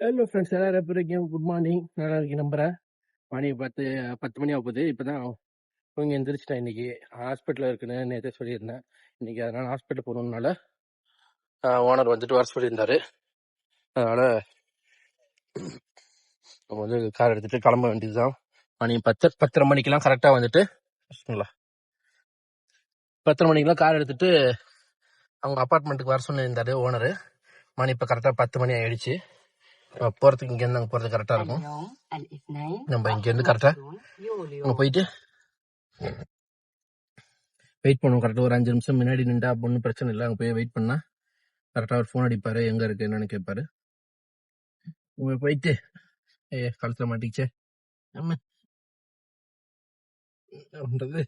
Hello friends எல்லாரும் எப்படி இருக்கீங்க? குட் மார்னிங் நல்லா இருக்கீங்க நம்புறேன். மணி பத்து பத்து மணி ஆகுது இப்போ தான் தூங்கி எந்திரிச்சிட்டேன் இன்னைக்கு. ஹாஸ்பிட்டலில் இருக்குன்னு நேற்று சொல்லியிருந்தேன். இன்னைக்கு அதனால ஹாஸ்பிட்டல் போகணுன்னால ஓனர் வந்துட்டு வர சொல்லியிருந்தாரு. அதனால நம்ம வந்து கார் எடுத்துட்டு கிளம்ப வேண்டியதுதான். மணி பத்து பத்தரை மணிக்கெல்லாம் கரெக்டாக வந்துட்டு பத்தரை மணிக்கெல்லாம் கார் எடுத்துட்டு அவங்க அப்பார்ட்மெண்ட்டுக்கு வர சொல்லியிருந்தாரு ஓனரு. மணி இப்போ கரெக்டாக பத்து மணி ஆயிடுச்சு. போகிறதுக்கு இங்கேருந்து நாங்கள் போகிறது கரெக்டாக இருக்கும். நம்ம இங்கேருந்து கரெக்டாக அங்கே போயிட்டு வெயிட் பண்ணுவோம் கரெக்டாக ஒரு அஞ்சு நிமிஷம் முன்னாடி நின்றா ஒன்றும் பிரச்சனை இல்லை. அங்கே போய் வெயிட் பண்ணால் கரெக்டாக அவர் ஃபோன் அடிப்பார். எங்கே இருக்கு என்னன்னு கேட்பாரு. உங்க போயிட்டு ஏ கழுத்தில் மாட்டிக்கிச்சே. நம்ம பண்றது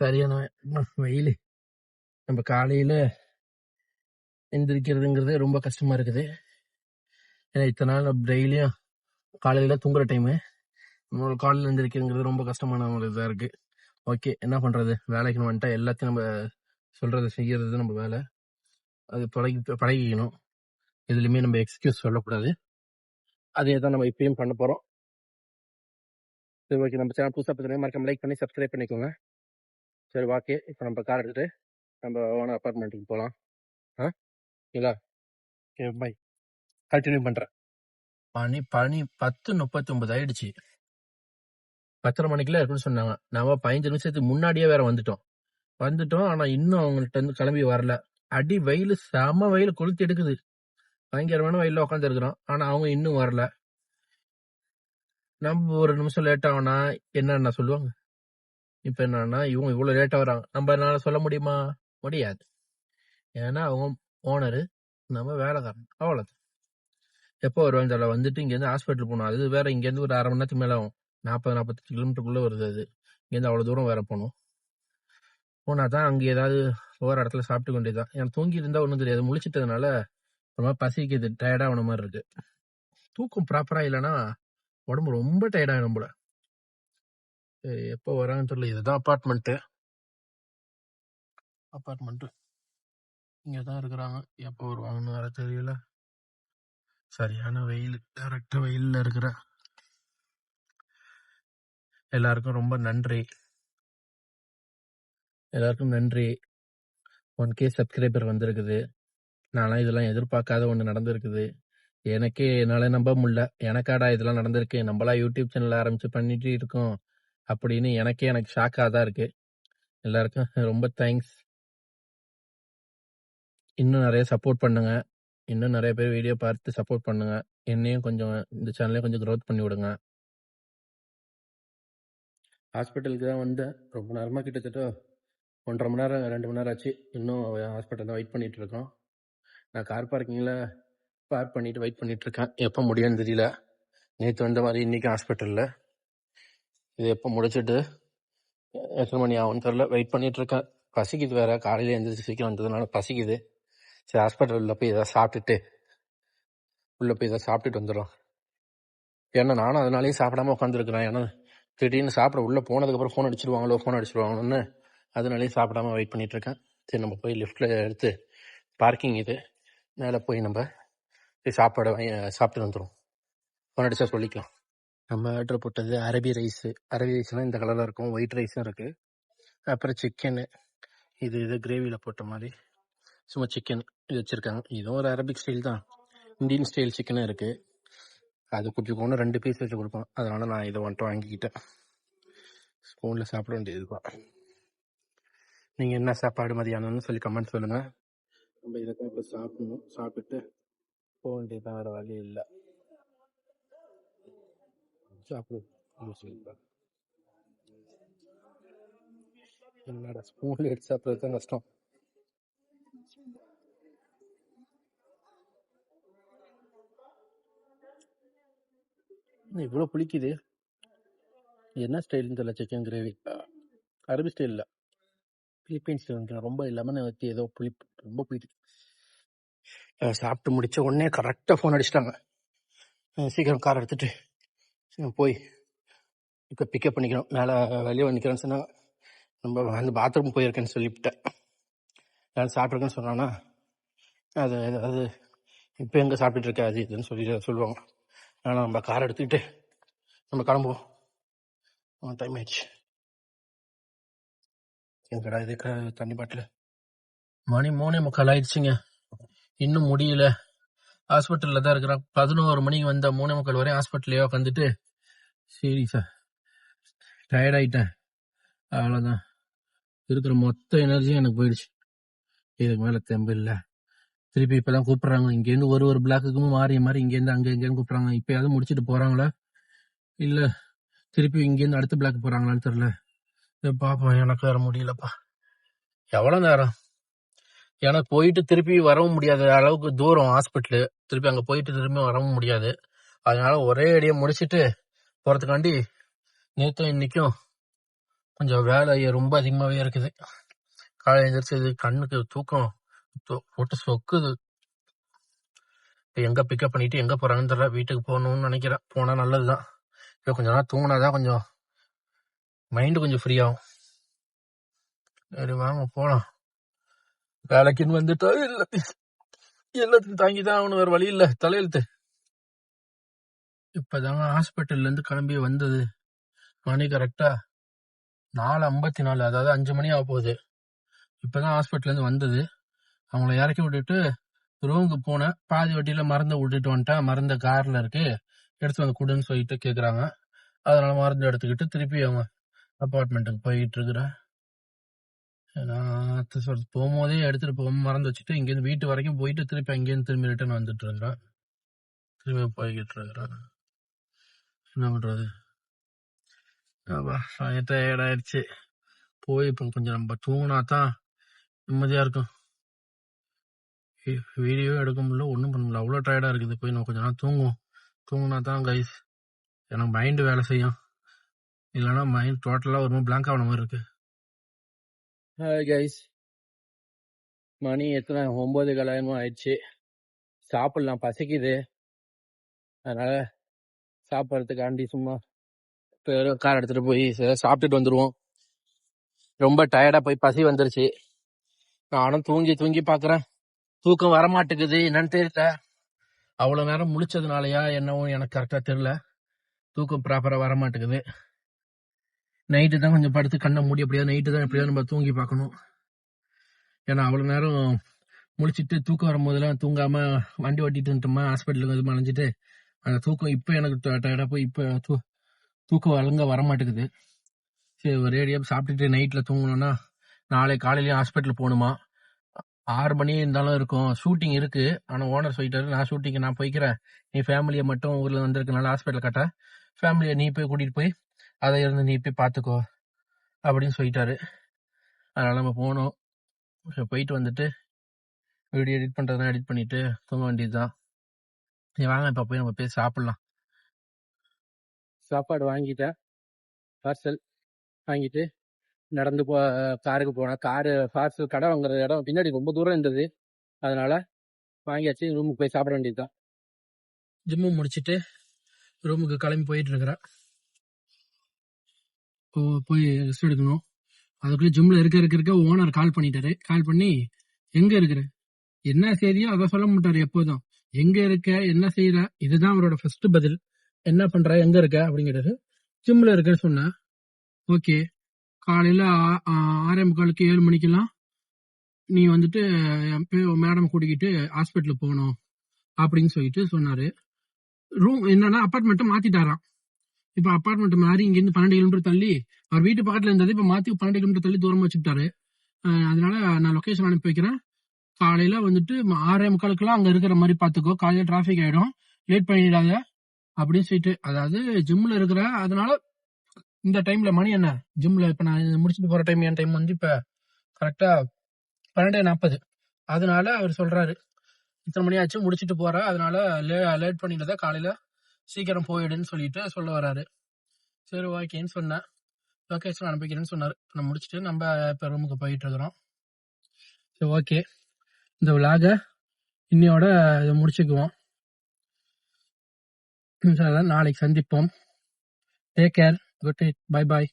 சரியான வெயில். நம்ம காலையில் எந்திரிக்கிறதுங்கிறது ரொம்ப கஷ்டமா இருக்குது. ஏன்னா இத்தனை நாள் டெய்லியும் காலையில் தூங்குற டைமு நம்மளோட காலையில் எந்திரிக்கிறதுங்கிறது ரொம்ப கஷ்டமான ஒரு இதாக இருக்குது ஓகே என்ன பண்ணுறது வேலைக்கு வந்துட்டா எல்லாத்தையும் நம்ம சொல்கிறது செய்கிறது நம்ம வேலை. அது பழகி பழகிக்கணும். எதுலையுமே நம்ம எக்ஸ்கியூஸ் சொல்லக்கூடாது. அதே தான் நம்ம இப்பயும் பண்ண போகிறோம் சரி ஓகே நம்ம சேனல் புதுசாக பார்த்துட்டு மறக்காம லைக் பண்ணி சப்ஸ்கிரைப் பண்ணிக்கோங்க. சரி ஓகே இப்போ நம்ம கார் எடுத்துகிட்டு நம்ம ஓனர் அப்பார்ட்மெண்ட்டுக்கு போகலாம் ஆ? இல்லா ஓகே பை கண்டினியூ பண்ணுறேன் மணி பனி பத்து முப்பத்தி ஒன்பது ஆயிடுச்சு. பத்தரை மணிக்குள்ள இருக்குன்னு சொன்னாங்க. நாம பதினஞ்சு நிமிஷத்துக்கு முன்னாடியே வேற வந்துட்டோம். வந்துட்டோம். ஆனா இன்னும் அவங்கள்ட்ட இருந்து கிளம்பி வரல. அடி வெயில் செம வெயில் கொளுத்தி எடுக்குது. பயங்கரமான வெயில உட்காந்துருக்குறோம் ஆனா அவங்க இன்னும் வரல. நம்ம ஒரு நிமிஷம் லேட் ஆகுனா என்னன்னா சொல்லுவாங்க? இப்ப என்னன்னா இவங்க இவ்வளவு லேட்டா வராங்க. நம்ம என்னால சொல்ல முடியுமா? முடியாது. ஏன்னா அவங்க ஓனரு நம்ம வேலைக்காரன். அவ்வளோ எப்போ வருவாங்க தெரியல. வந்துட்டு இங்கேருந்து ஹாஸ்பிட்டல் போகணும். அது வேற இங்கேருந்து ஒரு அரை மணி நேரத்துக்கு மேலே ஆகும். நாற்பது நாற்பத்தஞ்சு கிலோமீட்டருக்குள்ளே வருது அது. இங்கேருந்து அவ்வளோ தூரம் வேற போகணும். போனால் தான் அங்கே ஏதாவது ஒவ்வொரு இடத்துல சாப்பிட்டு வேண்டியதுதான் எனக்கு தூங்கி இருந்தால் ஒன்றும் தெரியாது. முழிச்சிட்டதுனால ஒரு மாதிரி பசிக்குது. டயர்டாக ஆன மாதிரி இருக்கு. தூக்கம் ப்ராப்பராக இல்லைன்னா உடம்பு ரொம்ப டயர்டாக நம்மள எப்போ வராங்கன்னு தெரியல. இதுதான் அப்பார்ட்மெண்ட்டு அப்பார்ட்மெண்ட்டு இங்க தான் இருக்கிறாங்க. எப்போ வருவாங்கன்னு வேற தெரியல. சரியான வெயில் கரெக்டா வெயில்ல இருக்கிற. எல்லாருக்கும் ரொம்ப நன்றி. எல்லாருக்கும் நன்றி. ஒன் கே சப்ஸ்கிரைபர் வந்திருக்குது. நான்லாம் இதெல்லாம் எதிர்பார்க்காத ஒன்று நடந்திருக்குது. எனக்கே என்னால நம்ப முடியல. எனக்காடா இதெல்லாம் நடந்திருக்கு? நம்மளா யூடியூப் சேனல் ஆரம்பிச்சு பண்ணிட்டு இருக்கோம். அப்படின்னு எனக்கே எனக்கு ஷாக்காக தான் இருக்கு. எல்லாருக்கும் ரொம்ப தேங்க்ஸ் இன்னும் நிறைய சப்போர்ட் பண்ணுங்க. இன்னும் நிறைய பேர் வீடியோ பார்த்து சப்போர்ட் பண்ணுங்க. என்னையும் கொஞ்சம் இந்த சேனலையும் கொஞ்சம் க்ரோத் பண்ணி விடுங்க. ஹாஸ்பிட்டலுக்கு தான் வந்தேன். ரொம்ப நேரமாக கிட்டத்தட்ட ஒன்றரை மணி நேரம் ரெண்டு மணி நேரம் ஆச்சு. இன்னும் ஹாஸ்பிட்டல் தான் வெயிட் பண்ணிட்டு இருக்கோம். நான் கார் பார்க்கிங்கில் பார்க் பண்ணிட்டு வெயிட் பண்ணிட்டு இருக்கேன். எப்போ முடியும்னு தெரியல. நேற்று வந்த மாதிரி இன்றைக்கி ஹாஸ்பிட்டலில் இது எப்போ முடிச்சுட்டு எத்தனை மணி ஆகும்னு தெரில வெயிட் பண்ணிகிட்ருக்கேன் இருக்கேன். பசிக்குது வேறு. காலையில் எழுந்திரிச்சு சீக்கிரம் வந்ததுனால பசிக்குது. சரி ஹாஸ்பிட்டலில் போய் ஏதாவது சாப்பிட்டுட்டு உள்ளே போய் ஏதாவது சாப்பிட்டுட்டு வந்துடும் ஏன்னா நானும் அதனாலேயே சாப்பிடாம உட்காந்துருக்கிறேன் ஏன்னா திடீர்னு சாப்பிட உள்ளே போனதுக்கப்புறம் ஃபோன் அடிச்சிருவாங்களோ ஃபோன் அடிச்சிருவாங்களோன்னு அதனாலேயே சாப்பிடாம வெயிட் பண்ணிட்டு இருக்கேன் சரி நம்ம போய் லிஃப்ட்டில் எடுத்து பார்க்கிங் இது மேலே போய் நம்ம போய் சாப்பாடு வாங்கி சாப்பிட்டு வந்துடும் ஃபோன் அடிச்சா சொல்லிக்கலாம். நம்ம ஆர்டர் போட்டது அரபி ரைஸு அரபி ரைஸ்லாம் இந்த கலரில் இருக்கும் ஒயிட் ரைஸும் இருக்குது அப்புறம் சிக்கனு இது இது கிரேவியில் போட்ட மாதிரி சும்மா சிக்கன் இது வச்சிருக்காங்க. இதுவும் ஒரு அரபிக் ஸ்டைல் தான். இந்தியன் ஸ்டைல் சிக்கனும் இருக்கு. அது கொஞ்சம் ரெண்டு பீஸ் வச்சு கொடுப்போம் அதனால நான் இதை வந்துட்டு வாங்கிக்கிட்டேன். ஸ்பூனில் சாப்பிட வேண்டியது தான். நீங்கள் என்ன சாப்பாடு மதியானம்னு சொல்லி கமெண்ட் சொல்லுங்க. நம்ம இதை இப்போ சாப்பிடணும். சாப்பிட்டு போக வேண்டியதுதான். வேறு வழி இல்லை. சாப்பிடு. என்னடா ஸ்பூன்ல எடுத்து சாப்பிட்றது தான் கஷ்டம். இவ்வளோ புளிக்குது. என்ன ஸ்டைல்னு தெரியல சிக்கன் கிரேவி அரபி ஸ்டைல் இல்லை வந்து ரொம்ப லெமனை வச்சு ஏதோ புளிப்பு ரொம்ப புளிக்குது. சாப்பிட்டு முடிச்ச உடனே கரெக்டாக ஃபோன் அடிச்சிட்டாங்க. சீக்கிரம் கார் எடுத்துட்டு சீக்கிரம் போய் இப்போ பிக்கப் பண்ணிக்கணும் மேலே வெளியே வந்து நிற்கிறேன்னு சொன்னால் நம்ம அந்த பாத்ரூம் போயிருக்கேன்னு சொல்லிவிட்டேன். யாரும் சாப்பிட்ருக்கேன்னு சொன்னான்னா அது அது இப்போ எங்கே சாப்பிட்டுட்டு இருக்க அது இதுன்னு சொல்லி சொல்லுவாங்க. ஆனால் நம்ம கார் எடுத்துக்கிட்டு நம்ம கிளம்புவோம். டைம் ஆயிடுச்சு. எங்கடா இது க- தண்ணி பாட்டில்? மணி மூணே முக்கால் ஆயிடுச்சுங்க. இன்னும் முடியல. ஹாஸ்பிட்டலில் தான் இருக்கிறான் பதினோரு மணிக்கு வந்த மூணே முக்கால் வரையும் ஹாஸ்பிட்டல்லையே உட்காந்துட்டு சரி சார் டயர்ட் ஆயிட்டேன். அவ்வளோதான் இருக்கிற மொத்த எனர்ஜியும் எனக்கு போயிடுச்சு. இதுக்கு மேலே தெம்பு இல்லை. திருப்பி இப்பெல்லாம் கூப்பிடுறாங்க. இங்கேருந்து ஒரு ஒரு பிளாக்குக்கும் மாறி மாறி இங்கேருந்து அங்கே இங்கேருந்து கூப்பிடுறாங்க. இப்பயாவது முடிச்சுட்டு போறாங்களா? இல்ல திருப்பி இங்கேருந்து அடுத்த பிளாக் போறாங்களான்னு தெரியல. இதை பாப்போம் எனக்கு வர முடியலப்பா. எவ்வளவு நேரம்? எனக்கு போயிட்டு திருப்பி வரவும் முடியாத அளவுக்கு தூரம் ஹாஸ்பிட்டலு திருப்பி அங்க போயிட்டு திரும்பி வரவும் முடியாது. அதனால ஒரே அடியை முடிச்சிட்டு போறதுக்காண்டி நேற்று இன்னைக்கும் கொஞ்சம் வேலை ரொம்ப அதிகமாவே இருக்குது. காலை எழுந்திரிச்சு கண்ணுக்கு தூக்கம் போட்டு சொக்குது இப்போ எங்கே பிக்கப் பண்ணிட்டு எங்கே போகிறாங்கன்னு தெரியல. வீட்டுக்கு போகணும்னு நினைக்கிறேன். போனால் நல்லது தான் இப்போ கொஞ்சம் நேரம் தூங்கினாதான் கொஞ்சம் மைண்டு கொஞ்சம் ஃப்ரீ ஆகும். சரி வாங்க போகலாம் வேலைக்குன்னு வந்துட்டா இல்லை. எல்லாத்தையும் தாங்கி தான் அவனு வேறு வழி இல்லை. தலையெழுத்து. இப்போதாங்க ஹாஸ்பிட்டல்லேருந்து கிளம்பி வந்தது. மணி கரெக்டாக நாலு ஐம்பத்தி நாலு அதாவது அஞ்சு மணி ஆக போகுது இப்போதான் ஹாஸ்பிட்டல்லேருந்து வந்தது. அவங்கள இறக்கி விட்டுட்டு ரூமுக்கு போனேன் பாதி வட்டியில மருந்தை விட்டுட்டு வந்துட்டேன் மருந்த கார்ல இருக்கு எடுத்து வந்து கொடுன்னு சொல்லிட்டு கேக்குறாங்க. அதனால மருந்து எடுத்துக்கிட்டு திருப்பி அவங்க அப்பார்ட்மெண்ட்டுக்கு போயிட்டு இருக்கிறேன் நான் சொல்றது போகும்போதே எடுத்துட்டு போக மறந்து வச்சுட்டு இங்கேருந்து வீட்டு வரைக்கும் போயிட்டு திருப்பி அங்கேருந்து திரும்பி ரிட்டர்ன் வந்துட்டு இருக்கிறேன் திரும்பி போய்கிட்டு இருக்கிறேன் என்ன பண்றது? டயர்ட் போய் இப்போ கொஞ்சம் நம்ம தூங்கினா தான் நிம்மதியா இருக்கும். வீடியோ எடுக்க முடியல ஒன்றும் பண்ண முடியல. அவ்வளோ டயர்டாக இருக்குது. போய் நான் கொஞ்ச நேரம் தூங்குவோம். தூங்கினா தான் கைஸ் எனக்கு மைண்டு வேலை செய்யும். இல்லைன்னா மைண்ட் டோட்டலாக ஒரு மாதிரி பிளாங்க் ஆன மாதிரி இருக்கு. ஹாய் கைஸ் மணி எத்தனை? ஒம்பது கலாயமும் ஆயிடுச்சு. சாப்பிடலாம் பசிக்குது. அதனால சாப்பிட்றதுக்காண்டி சும்மா இப்போ கார் எடுத்துட்டு போய் சாப்பிட்டுட்டு வந்துடுவோம் ரொம்ப டயர்டாக போய் பசி வந்துருச்சு. நானும் தூங்கி தூங்கி பார்க்குறேன் தூக்கம் வர மாட்டேங்குது என்னன்னு தெரியல. அவ்வளோ நேரம் முழிச்சதுனாலயா என்னவோ எனக்கு கரெக்டாக தெரியல. தூக்கம் ப்ராப்பராக வரமாட்டேங்குது. நைட்டு தான் கொஞ்சம் படுத்து கண்ணை மூடி எப்படியாவது நைட்டு தான் எப்படியாவது நம்ம தூங்கி பார்க்கணும். ஏன்னா அவ்வளோ நேரம் முழிச்சிட்டு தூக்கம் வரும்போதெல்லாம் தூங்காமல் வண்டி ஓட்டிட்டு வந்துட்டோமா ஹாஸ்பிட்டலுக்கு வந்து மலைஞ்சிட்டு அந்த தூக்கம் இப்போ எனக்கு போய் இப்போ தூ- தூக்கம் ஒழுங்காக வர மாட்டேங்குது சரி ஒரேடியாக சாப்பிட்டுட்டு நைட்டில் தூங்கணும்னா நாளை காலையிலேயும் ஹாஸ்பிட்டல் போகணுமா? ஆறு மணி இருந்தாலும் இருக்கும். ஷூட்டிங் இருக்கு. ஆனா ஓனர் சொல்லிட்டாரு நான் ஷூட்டிங் நான் போய்க்கிறேன். நீ ஃபேமிலியை மட்டும் ஊர்ல வந்திருக்கனால ஹாஸ்பிட்டல் கட்ட ஃபேமிலியை நீ போய் கூட்டிட்டு போய் அதை இருந்து நீ போய் பார்த்துக்கோ அப்படின்னு சொல்லிட்டாரு. அதனால நம்ம போனோம். போயிட்டு வந்துட்டு வீடியோ எடிட் பண்றதுனா எடிட் பண்ணிட்டு தூங்க வேண்டியது தான் நீ வாங்க இப்போ போய் நம்ம போய் சாப்பிடலாம். சாப்பாடு வாங்கிட்டேன். பார்சல் வாங்கிட்டு நடந்து போ காருக்கு போனேன் காரு ஃபாஸ்ட் கடை வாங்குற இடம் பின்னாடி ரொம்ப தூரம் இருந்தது. அதனால வாங்கியாச்சு ரூமுக்கு போய் சாப்பிட வேண்டியதுதான். ஜிம்மு முடிச்சுட்டு ரூமுக்கு கிளம்பி போயிட்டு இருக்கிறேன் போய் ரெஸ்ட் எடுக்கணும். அதுக்குள்ள ஜிம்ல இருக்க இருக்க இருக்க ஓனர் கால் பண்ணிட்டாரு. கால் பண்ணி எங்க இருக்கிற? என்ன செய்தியோ அதை சொல்ல மாட்டாரு எப்போதும். எங்க இருக்க? என்ன செய்யற இதுதான் அவரோட ஃபர்ஸ்ட் பதில். என்ன பண்ற? எங்க இருக்க? அப்படிங்கிறது ஜிம்ல இருக்கேன்னு சொன்னேன் ஓகே காலையில ஆறே முக்காலுக்கு ஏழு மணிக்கெல்லாம் நீ வந்துட்டு என் மேடம் கூட்டிக்கிட்டு ஹாஸ்பிட்டலுக்கு போகணும் அப்படின்னு சொல்லிட்டு சொன்னாரு. ரூம் என்னன்னா அப்பார்ட்மெண்ட்டை மாத்திட்டாராம். இப்ப அப்பார்ட்மெண்ட் மாறி இங்கேருந்து பன்னெண்டு கிலோமீட்டர் தள்ளி அவர் வீட்டு பக்கத்துல இருந்தது இப்ப மாத்தி பன்னெண்டு கிலோமீட்டர் தள்ளி தூரம் வச்சுட்டாரு அதனால நான் லொகேஷன் அனுப்பி வைக்கிறேன். காலையில வந்துட்டு ஆறே முக்காலுக்குலாம் அங்க இருக்கிற மாதிரி பாத்துக்கோ. காலையில டிராபிக் ஆயிடும். லேட் பண்ணிடாத அப்படின்னு சொல்லிட்டு அதாவது ஜிம்ல இருக்கிற அதனால இந்த டைம்ல மணி என்ன? ஜிம்ல இப்ப நான் முடிச்சுட்டு போற டைம் என் டைம் வந்து இப்ப கரெக்டா பன்னெண்டு நாற்பது அதனால அவர் சொல்றாரு இத்தனை மணி ஆச்சு முடிச்சிட்டு போற அதனால லேட் பண்ணிடாத காலையில சீக்கிரம் போயிடுன்னு சொல்லிட்டு சொல்ல வராரு. சரி ஓகேன்னு சொன்னேன் லொக்கேஷன் அனுப்பிக்கிறேன்னு சொன்னார். நான் முடிச்சுட்டு நம்ம இப்ப ரூமுக்கு போயிட்டு இருக்கிறோம். சரி ஓகே. இந்த விலாக இன்னையோட இதை முடிச்சுக்குவோம். நாளைக்கு சந்திப்போம். Take care good night bye bye